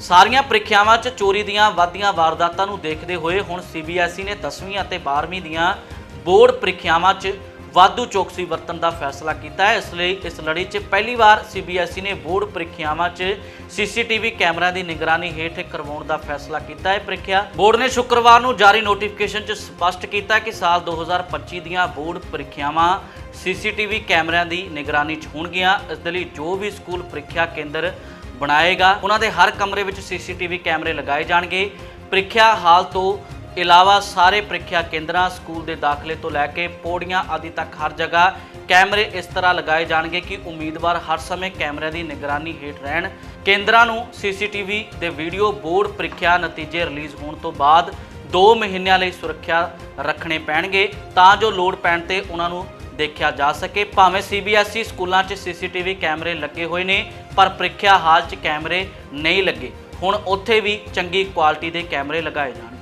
ਸਾਰੀਆਂ ਪ੍ਰੀਖਿਆਵਾਂ 'ਚ ਚੋਰੀ ਦੀਆਂ ਵਾਧੀਆਂ ਵਾਰਦਾਤਾਂ ਨੂੰ ਦੇਖਦੇ ਹੋਏ ਹੁਣ ਸੀਬੀਐਸਈ ਨੇ 10ਵੀਂ ਅਤੇ 12ਵੀਂ ਦੀਆਂ ਬੋਰਡ ਪ੍ਰੀਖਿਆਵਾਂ 'ਚ ਵਾਧੂ ਚੌਕਸੀ ਵਰਤਣ ਦਾ ਫੈਸਲਾ ਕੀਤਾ ਹੈ। ਇਸ ਲਈ ਇਸ ਲੜੀ 'ਚ ਪਹਿਲੀ ਵਾਰ ਸੀਬੀਐਸਈ ਨੇ ਬੋਰਡ ਪ੍ਰੀਖਿਆਵਾਂ 'ਚ ਸੀਸੀਟੀਵੀ ਕੈਮਰਿਆਂ ਦੀ ਨਿਗਰਾਨੀ ਹੇਠ ਕਰਵਾਉਣ ਦਾ ਫੈਸਲਾ ਕੀਤਾ ਹੈ। ਪ੍ਰੀਖਿਆ ਬੋਰਡ ਨੇ ਸ਼ੁੱਕਰਵਾਰ ਨੂੰ ਜਾਰੀ ਨੋਟੀਫਿਕੇਸ਼ਨ 'ਚ ਸਪਸ਼ਟ ਕੀਤਾ ਕਿ ਸਾਲ 2025 ਦੀਆਂ ਬੋਰਡ ਪ੍ਰੀਖਿਆਵਾਂ ਸੀਸੀਟੀਵੀ ਕੈਮਰਿਆਂ ਦੀ ਨਿਗਰਾਨੀ 'ਚ ਹੋਣਗੀਆਂ। ਇਸ ਦੇ ਲਈ ਜੋ ਵੀ ਸਕੂਲ ਪ੍ਰੀਖਿਆ ਕੇਂਦਰ ਬਣਾਏਗਾ। ਉਹਨਾਂ ਦੇ ਹਰ ਕਮਰੇ ਵਿੱਚ ਸੀਸੀਟੀਵੀ ਕੈਮਰੇ ਲਗਾਏ ਜਾਣਗੇ। ਪ੍ਰੀਖਿਆ ਹਾਲ ਤੋਂ ਇਲਾਵਾ ਸਾਰੇ ਪ੍ਰੀਖਿਆ ਕੇਂਦਰਾਂ ਸਕੂਲ ਦੇ ਦਾਖਲੇ ਤੋਂ ਲੈ ਕੇ ਪੌੜੀਆਂ ਆਦਿ ਤੱਕ ਹਰ ਜਗ੍ਹਾ ਕੈਮਰੇ ਇਸ ਤਰ੍ਹਾਂ ਲਗਾਏ ਜਾਣਗੇ ਕਿ ਉਮੀਦਵਾਰ ਹਰ ਸਮੇਂ ਕੈਮਰਿਆਂ ਦੀ ਨਿਗਰਾਨੀ ਹੇਠ ਰਹਿਣ। ਕੇਂਦਰਾਂ ਨੂੰ ਸੀਸੀਟੀਵੀ ਦੇ ਵੀਡੀਓ ਬੋਰਡ ਪ੍ਰੀਖਿਆ ਨਤੀਜੇ ਰਿਲੀਜ਼ ਹੋਣ ਤੋਂ ਬਾਅਦ 2 ਮਹੀਨਿਆਂ ਲਈ ਸੁਰੱਖਿਆ ਰੱਖਣੇ ਪੈਣਗੇ। ਤਾਂ ਜੋ ਲੋੜ ਪੈਣ ਤੇ ਉਹਨਾਂ ਨੂੰ ਦੇਖਿਆ ਜਾ ਸਕੇ। ਭਾਵੇਂ ਸੀਬੀਐਸਈ ਸਕੂਲਾਂ 'ਚ ਸੀਸੀਟੀਵੀ ਕੈਮਰੇ ਲੱਗੇ ਹੋਏ ਨੇ, ਪਰ ਪ੍ਰੀਖਿਆ ਹਾਲ 'ਚ ਕੈਮਰੇ ਨਹੀਂ ਲੱਗੇ। ਹੁਣ ਉੱਥੇ ਵੀ ਚੰਗੀ ਕੁਆਲਿਟੀ ਦੇ ਕੈਮਰੇ ਲਗਾਏ ਜਾਣਗੇ।